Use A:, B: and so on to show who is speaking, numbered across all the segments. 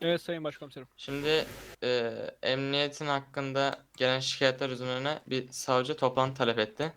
A: Evet Sayın Başkomiserim.
B: Şimdi e, emniyetin hakkında gelen şikayetler üzerine bir savcı toplantı talep etti.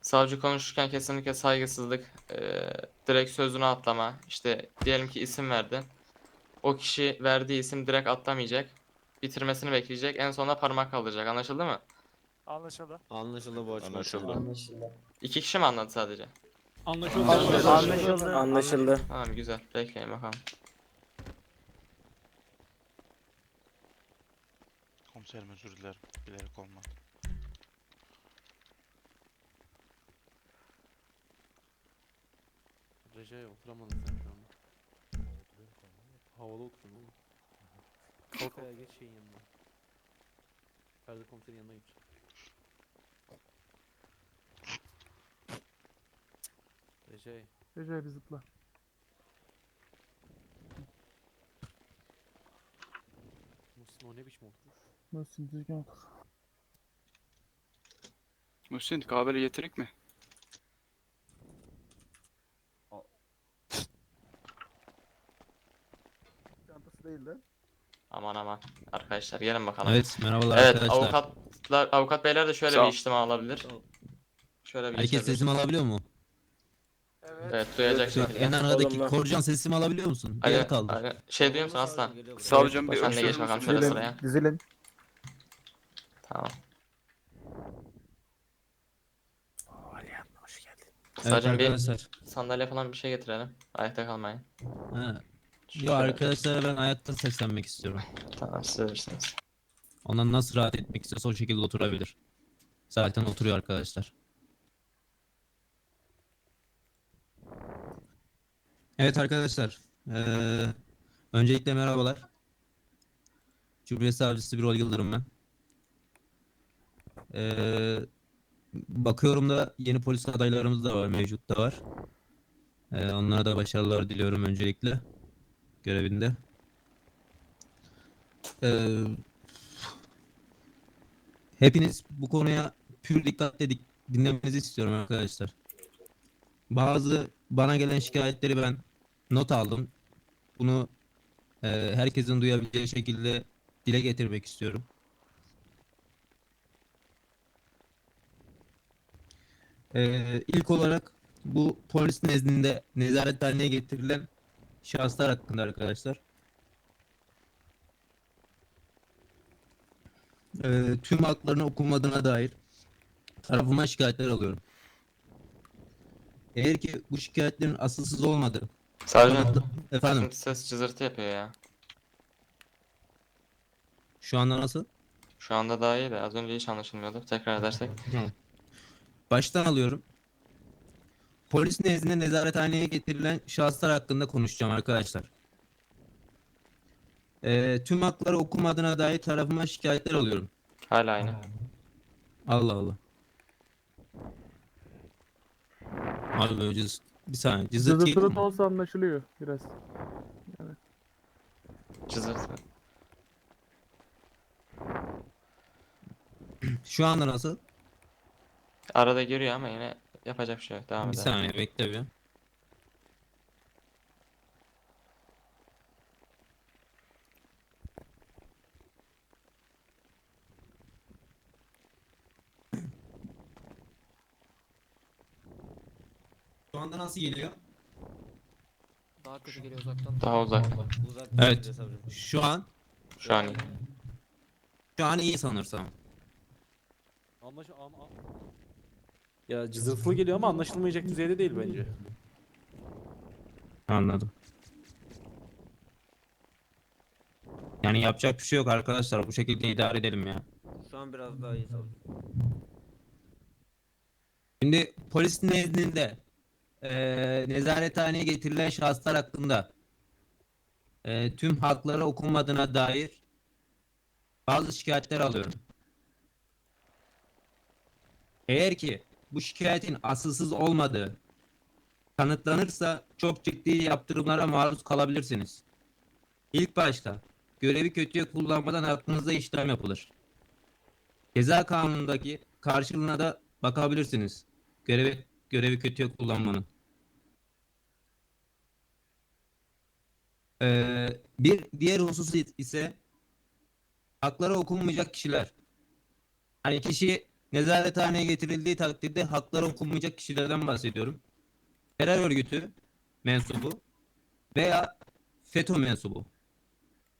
B: Savcı konuşurken kesinlikle saygısızlık, e, direkt sözünü atlama, işte diyelim ki isim verdi. O kişi verdiği isim direkt atlamayacak. Bitirmesini bekleyecek. En sonunda parmak kaldıracak. Anlaşıldı mı?
C: Anlaşıldı.
D: Anlaşıldı bu açıdan.
E: Anlaşıldı.
B: İki kişi mi anladı sadece?
A: Anlaşıldı.
B: Anlaşıldı.
C: Anlaşıldı.
E: Anlaşıldı.
B: Tamam güzel. Bekleyin bakalım.
F: Komiserim özür dilerim. Bilerek olmadı.
D: Recai oturamadın sen şu anda. Havalı oturun oğlum. Kalk ayağa geç şeyin yanına. Ferdi komiserin yanına geç. Recai.
G: Recep bir zıpla.
D: Muhsin o ne biçim oturuş?
G: Nasıl düzgün otur.
A: Muhsin kahveli getirik mi?
G: Çantası değil de.
B: Aman aman. Arkadaşlar gelin bakalım.
H: Evet merhabalar
B: Evet
H: arkadaşlar.
B: avukatlar avukat beyler de şöyle
A: Sağ
B: bir işlem alabilir. Şöyle bir
H: Herkes
B: geçebilir.
H: sesimi alabiliyor mu?
B: Evet duyacak şekilde.
H: en aradaki. Korcan sesimi alabiliyor musun?
B: Ali,
H: Geri kaldı.
B: Şey duyuyor musun aslan?
A: Savcım bir
B: Sen de geç bakalım
A: müsün?
B: şöyle
G: Dizilin.
B: sıraya.
G: Dizilin.
B: Tamam.
G: hoş geldin.
H: Evet
B: Sadece bir
H: arkadaşlar.
B: sandalye falan bir şey getirelim. Ayakta kalmayın.
H: Ha.
B: Şöyle.
H: Yo arkadaşlara ben ayakta seslenmek istiyorum.
B: Tamam siz bilirsiniz.
H: Ondan nasıl rahat etmek istiyorsa o şekilde oturabilir. Zaten oturuyor arkadaşlar. Evet arkadaşlar. Ee, öncelikle merhabalar. Cumhuriyet Savcısı Birol Yıldırım ben. Ee, bakıyorum da yeni polis adaylarımız da var, mevcut da var. Ee, onlara da başarılar diliyorum öncelikle görevinde. Ee, hepiniz bu konuya pür dikkatle dik- dinlemenizi istiyorum arkadaşlar. Bazı bana gelen şikayetleri ben not aldım. Bunu e, herkesin duyabileceği şekilde dile getirmek istiyorum. Ee, ilk olarak bu polis nezdinde nezaret haline getirilen şahıslar hakkında arkadaşlar. Ee, tüm haklarını okunmadığına dair tarafıma şikayetler alıyorum. Eğer ki bu şikayetlerin asılsız olmadığı
B: Sadece
H: efendim
B: ses cızırtı yapıyor ya.
H: şu anda nasıl?
B: Şu anda daha iyi de az önce hiç anlaşılmıyordu. Tekrar edersek.
H: Baştan alıyorum. Polis nezdinde nezarethaneye getirilen şahıslar hakkında konuşacağım arkadaşlar. Ee, tüm hakları okumadığına dair tarafıma şikayetler alıyorum.
B: Hala aynı.
H: Allah Allah. Abi böyle cız... Bir saniye. Cızırt geliyor mu?
G: olsa anlaşılıyor biraz.
B: Cızırtı.
H: Şu anda nasıl?
B: Arada giriyor ama yine yapacak bir şey yok. Devam
H: Bir
B: edelim.
H: saniye bekle bir. Anda nasıl geliyor?
D: Daha kötü geliyor uzaktan.
B: Daha uzak.
H: Evet. Şu an
B: Şu an iyi.
H: şu an iyi sanırsam.
D: Anlaş an, an- Ya cızırtılı geliyor ama anlaşılmayacak düzeyde değil bence.
H: Anladım. Yani yapacak bir şey yok arkadaşlar. Bu şekilde idare edelim ya.
E: Şu an biraz daha iyi savcım.
H: Şimdi polis nezdinde eee nezarethaneye getirilen şahıslar hakkında eee, tüm hakları okunmadığına dair bazı şikayetler alıyorum. Eğer ki bu şikayetin asılsız olmadığı kanıtlanırsa çok ciddi yaptırımlara maruz kalabilirsiniz. İlk başta görevi kötüye kullanmadan hakkınızda işlem yapılır. Ceza kanunundaki karşılığına da bakabilirsiniz. Görevi, görevi kötüye kullanmanın. Ee, bir diğer husus ise hakları okunmayacak kişiler. Hani kişi nezarethaneye getirildiği takdirde hakları okunmayacak kişilerden bahsediyorum. Terör örgütü mensubu veya FETÖ mensubu.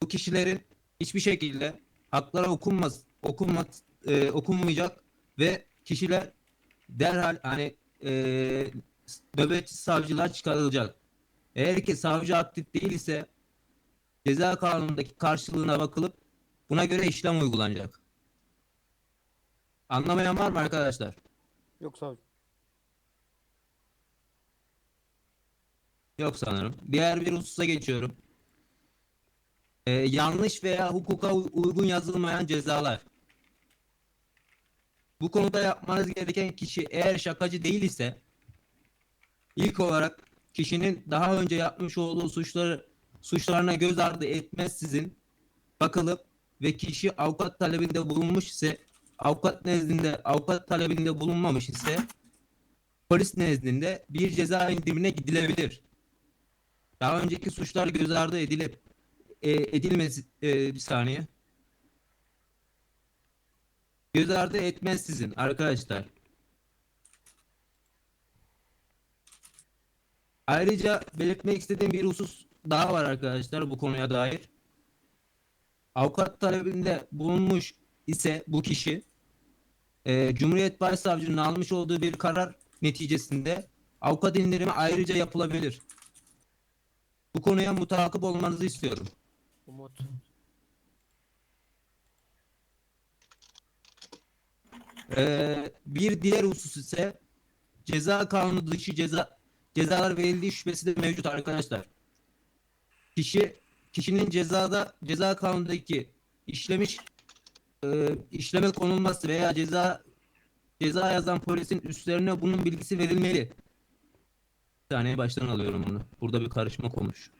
H: Bu kişilerin hiçbir şekilde hakları okunmaz, okunmaz, e, okunmayacak ve kişiler derhal hani e, nöbetçi savcılar çıkarılacak. Eğer ki savcı aktif değil ise ceza kanunundaki karşılığına bakılıp buna göre işlem uygulanacak. Anlamayan var mı arkadaşlar?
E: Yok savcı.
H: Yok sanırım. Diğer bir hususa geçiyorum. Ee, yanlış veya hukuka uy- uygun yazılmayan cezalar. Bu konuda yapmanız gereken kişi eğer şakacı değil ise ilk olarak kişinin daha önce yapmış olduğu suçları suçlarına göz ardı etmezsizin bakılıp ve kişi avukat talebinde bulunmuş ise avukat nezdinde avukat talebinde bulunmamış ise polis nezdinde bir ceza indirimine gidilebilir. Daha önceki suçlar göz ardı edilip e, edilmesi e, bir saniye. Göz ardı etmezsizin arkadaşlar. Ayrıca belirtmek istediğim bir husus daha var arkadaşlar bu konuya dair. Avukat talebinde bulunmuş ise bu kişi e, Cumhuriyet Başsavcının almış olduğu bir karar neticesinde avukat indirimi ayrıca yapılabilir. Bu konuya mutakip olmanızı istiyorum.
E: Umut.
H: Ee, bir diğer husus ise ceza kanunu dışı ceza cezalar verildiği şüphesi de mevcut arkadaşlar. Kişi kişinin cezada ceza kanunundaki işlemiş e, işleme konulması veya ceza ceza yazan polisin üstlerine bunun bilgisi verilmeli. Bir saniye baştan alıyorum bunu. Burada bir karışma olmuş.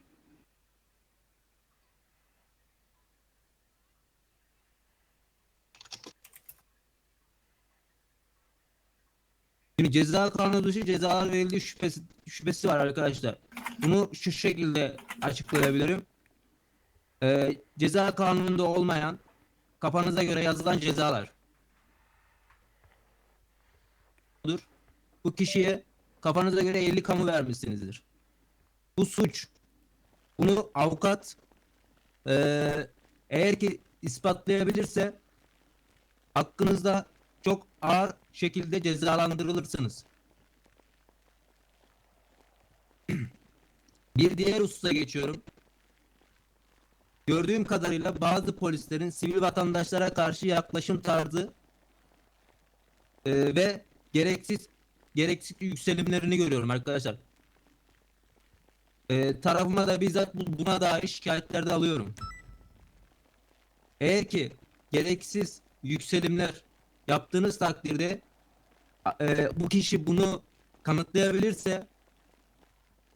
H: Ceza kanunu dışı cezalar verildiği şüphesi, şüphesi var arkadaşlar. Bunu şu şekilde açıklayabilirim. Ee, ceza kanununda olmayan kafanıza göre yazılan cezalar. Bu kişiye kafanıza göre 50 kamu vermişsinizdir. Bu suç. Bunu avukat eee, eğer ki ispatlayabilirse hakkınızda çok ağır şekilde cezalandırılırsınız. Bir diğer hususa geçiyorum. Gördüğüm kadarıyla bazı polislerin sivil vatandaşlara karşı yaklaşım tarzı e, ve gereksiz gereksiz yükselimlerini görüyorum arkadaşlar. E, tarafıma da bizzat bu- buna dair şikayetler de alıyorum. Eğer ki gereksiz yükselimler yaptığınız takdirde e, bu kişi bunu kanıtlayabilirse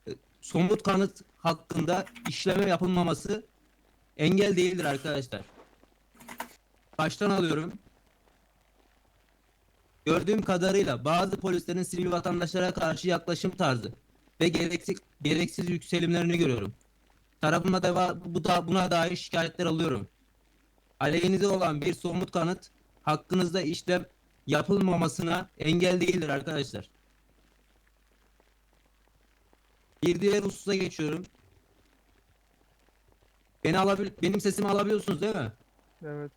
H: e, somut kanıt hakkında işleme yapılmaması engel değildir arkadaşlar. Baştan alıyorum. Gördüğüm kadarıyla bazı polislerin sivil vatandaşlara karşı yaklaşım tarzı ve gereksiz gereksiz yükselimlerini görüyorum. Tarafıma da bu da buna dair şikayetler alıyorum. Aleyhinize olan bir somut kanıt hakkınızda işlem yapılmamasına engel değildir arkadaşlar. Bir diğer hususa geçiyorum. Beni alabil benim sesimi alabiliyorsunuz değil mi?
G: Evet.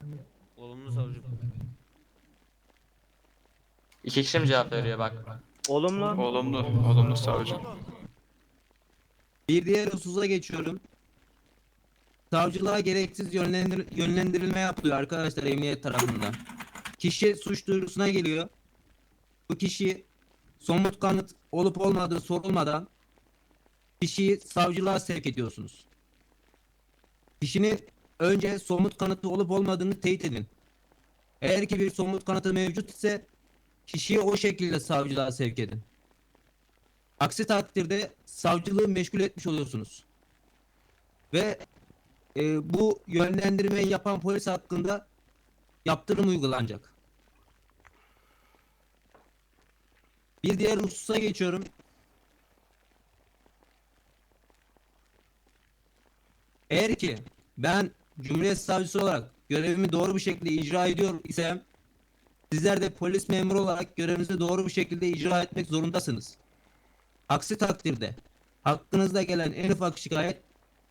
E: Olumlu savcı.
B: İki kişi mi cevap veriyor bak.
E: Olumlu.
A: Olumlu. Olumlu savcı.
H: Bir diğer hususa geçiyorum. Savcılığa gereksiz yönlendir yönlendirilme yapılıyor arkadaşlar emniyet tarafından. Kişi suç duyurusuna geliyor. Bu kişi somut kanıt olup olmadığı sorulmadan kişiyi savcılığa sevk ediyorsunuz. Kişinin önce somut kanıtı olup olmadığını teyit edin. Eğer ki bir somut kanıtı mevcut ise kişiyi o şekilde savcılığa sevk edin. Aksi takdirde savcılığı meşgul etmiş oluyorsunuz. Ve e, bu yönlendirmeyi yapan polis hakkında yaptırım uygulanacak. Bir diğer hususa geçiyorum. Eğer ki ben Cumhuriyet Savcısı olarak görevimi doğru bir şekilde icra ediyor isem sizler de polis memuru olarak görevinizi doğru bir şekilde icra etmek zorundasınız. Aksi takdirde hakkınızda gelen en ufak şikayet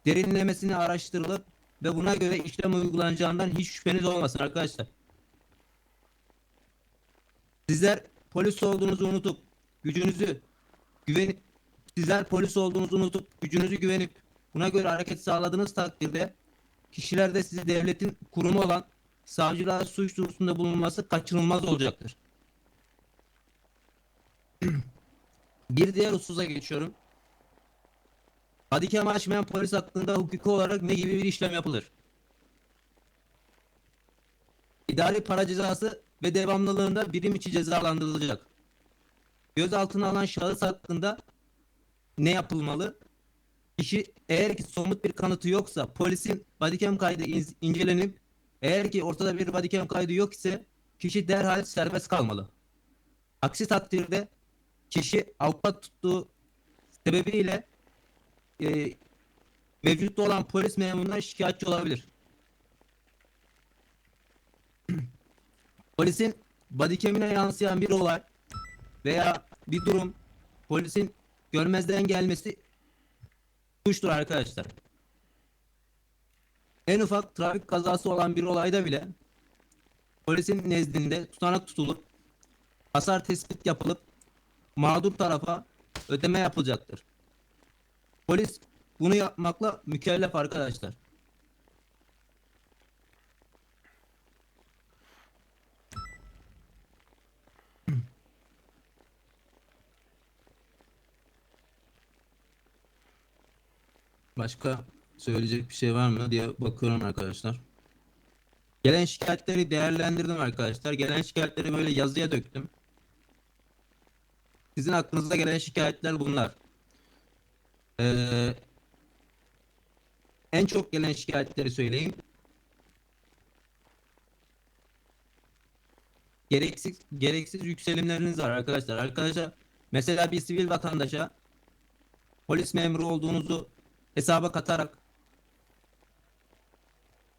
H: derinlemesine araştırılıp ve buna göre işlem uygulanacağından hiç şüpheniz olmasın arkadaşlar. Sizler polis olduğunuzu unutup gücünüzü güvenip sizler polis olduğunuzu unutup gücünüzü güvenip buna göre hareket sağladığınız takdirde kişiler de sizi devletin kurumu olan savcılığa suç duyurusunda bulunması kaçınılmaz olacaktır. Bir diğer hususa geçiyorum. Hadikemi açmayan polis hakkında hukuki olarak ne gibi bir işlem yapılır? İdari para cezası ve devamlılığında birim içi cezalandırılacak. Gözaltına alan şahıs hakkında ne yapılmalı? Kişi eğer ki somut bir kanıtı yoksa polisin bodycam kaydı in- incelenip eğer ki ortada bir bodycam kaydı yok ise kişi derhal serbest kalmalı. Aksi takdirde kişi avukat tuttuğu sebebiyle e, mevcutta olan polis memurundan şikayetçi olabilir. Polisin bodycam'ine yansıyan bir olay veya bir durum polisin görmezden gelmesi suçtur arkadaşlar. En ufak trafik kazası olan bir olayda bile polisin nezdinde tutanak tutulup hasar tespit yapılıp mağdur tarafa ödeme yapılacaktır. Polis bunu yapmakla mükellef arkadaşlar. Başka söyleyecek bir şey var mı diye bakıyorum arkadaşlar. Gelen şikayetleri değerlendirdim arkadaşlar. Gelen şikayetleri böyle yazıya döktüm. Sizin aklınıza gelen şikayetler bunlar. Ee, en çok gelen şikayetleri söyleyeyim. Gereksiz gereksiz yükselimleriniz var arkadaşlar. Arkadaşlar mesela bir sivil vatandaşa polis memuru olduğunuzu hesaba katarak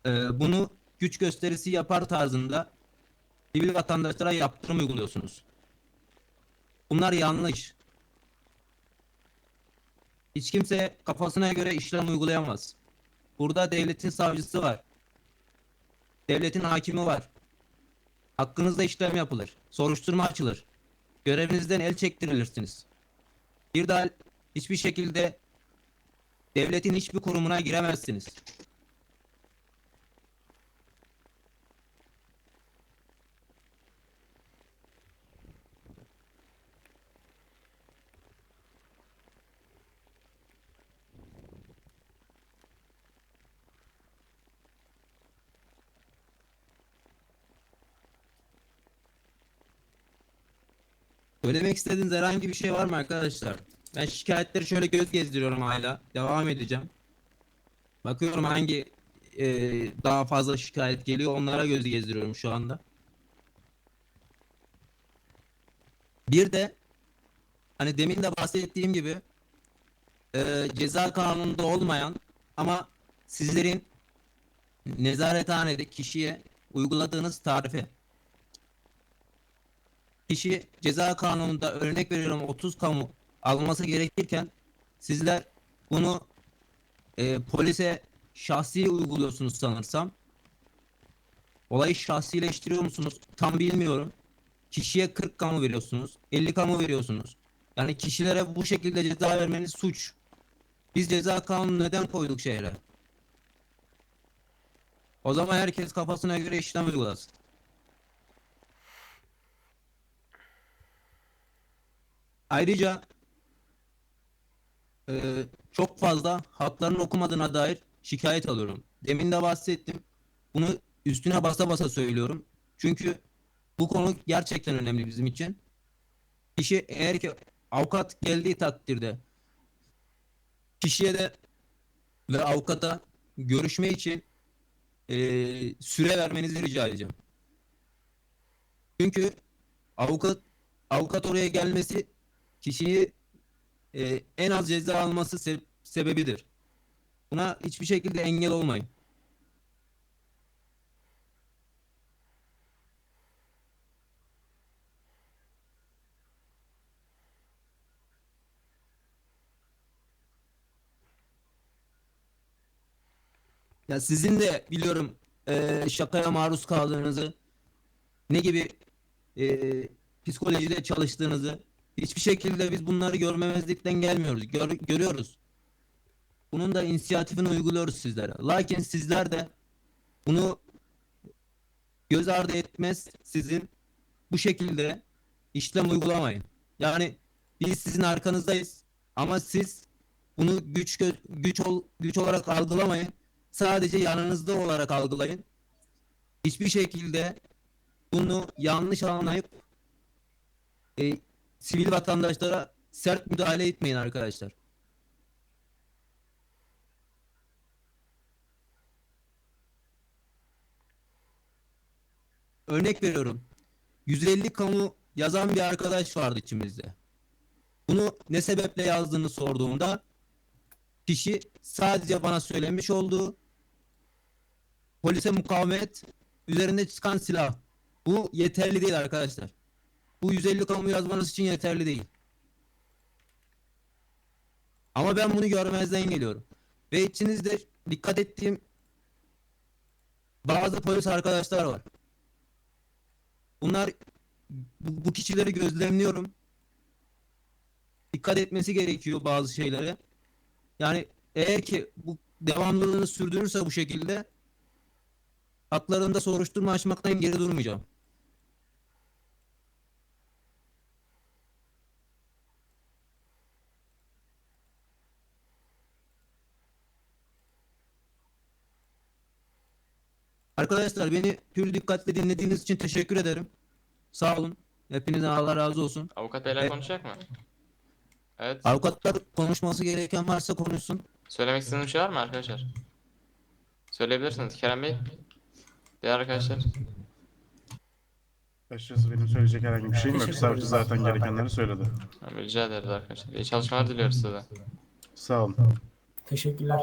H: e, bunu güç gösterisi yapar tarzında sivil vatandaşlara yaptırım uyguluyorsunuz. Bunlar yanlış. Hiç kimse kafasına göre işlem uygulayamaz. Burada devletin savcısı var. Devletin hakimi var. Hakkınızda işlem yapılır. Soruşturma açılır. Görevinizden el çektirilirsiniz. Bir daha hiçbir şekilde devletin hiçbir kurumuna giremezsiniz. Söylemek istediğiniz herhangi bir şey var mı arkadaşlar? Ben şikayetleri şöyle göz gezdiriyorum hala. Devam edeceğim. Bakıyorum hangi e, daha fazla şikayet geliyor. Onlara göz gezdiriyorum şu anda. Bir de hani demin de bahsettiğim gibi e, ceza kanununda olmayan ama sizlerin nezarethanede kişiye uyguladığınız tarife kişi ceza kanununda örnek veriyorum 30 kamu alması gerekirken sizler bunu e, polise şahsi uyguluyorsunuz sanırsam. Olayı şahsileştiriyor musunuz? Tam bilmiyorum. Kişiye 40 kamu veriyorsunuz. 50 kamu veriyorsunuz. Yani kişilere bu şekilde ceza vermeniz suç. Biz ceza kanunu neden koyduk şehre? O zaman herkes kafasına göre işlem uygulasın. Ayrıca e, çok fazla haklarını okumadığına dair şikayet alıyorum. Demin de bahsettim. Bunu üstüne basa basa söylüyorum. Çünkü bu konu gerçekten önemli bizim için. Kişi eğer ki avukat geldiği takdirde kişiye de ve avukata görüşme için e, süre vermenizi rica edeceğim. Çünkü avukat avukat oraya gelmesi kişiyi e, en az ceza alması se- sebebidir. Buna hiçbir şekilde engel olmayın. Ya sizin de biliyorum eee, şakaya maruz kaldığınızı, ne gibi eee, psikolojide çalıştığınızı, hiçbir şekilde biz bunları görmemezlikten gelmiyoruz. Gör- görüyoruz. Bunun da inisiyatifini uyguluyoruz sizlere. Lakin sizler de bunu göz ardı etmez sizin bu şekilde işlem uygulamayın. Yani biz sizin arkanızdayız ama siz bunu güç güç ol- güç olarak algılamayın. Sadece yanınızda olarak algılayın. Hiçbir şekilde bunu yanlış anlayıp e, sivil vatandaşlara sert müdahale etmeyin arkadaşlar. Örnek veriyorum. 150 kamu yazan bir arkadaş vardı içimizde. Bunu ne sebeple yazdığını sorduğumda kişi sadece bana söylemiş olduğu polise mukavemet üzerinde çıkan silah. Bu yeterli değil arkadaşlar. Bu 150 kamu yazmanız için yeterli değil. Ama ben bunu görmezden geliyorum. Ve içinizde dikkat ettiğim bazı polis arkadaşlar var. Bunlar bu, bu kişileri gözlemliyorum. Dikkat etmesi gerekiyor bazı şeylere. Yani eğer ki bu devamlılığını sürdürürse bu şekilde haklarında soruşturma açmaktan geri durmayacağım. Arkadaşlar beni pür dikkatle dinlediğiniz için teşekkür ederim. Sağ olun. Hepinizden Allah razı olsun.
B: Avukat beyler
H: E-
B: konuşacak mı? Evet.
H: Avukatlar konuşması gereken varsa konuşsun.
B: Söylemek istediğiniz bir şey var mı arkadaşlar? Söyleyebilirsiniz. Kerem Bey. Diğer arkadaşlar.
C: Açıkçası benim söyleyecek herhangi bir şeyim yok. Savcı zaten gerekenleri söyledi.
B: Rica ederiz arkadaşlar. İyi çalışmalar diliyoruz size.
C: Sağ olun.
E: Teşekkürler.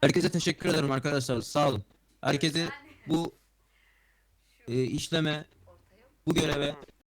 H: Herkese teşekkür ederim arkadaşlar. Sağ olun. Herkese bu e, işleme, bu göreve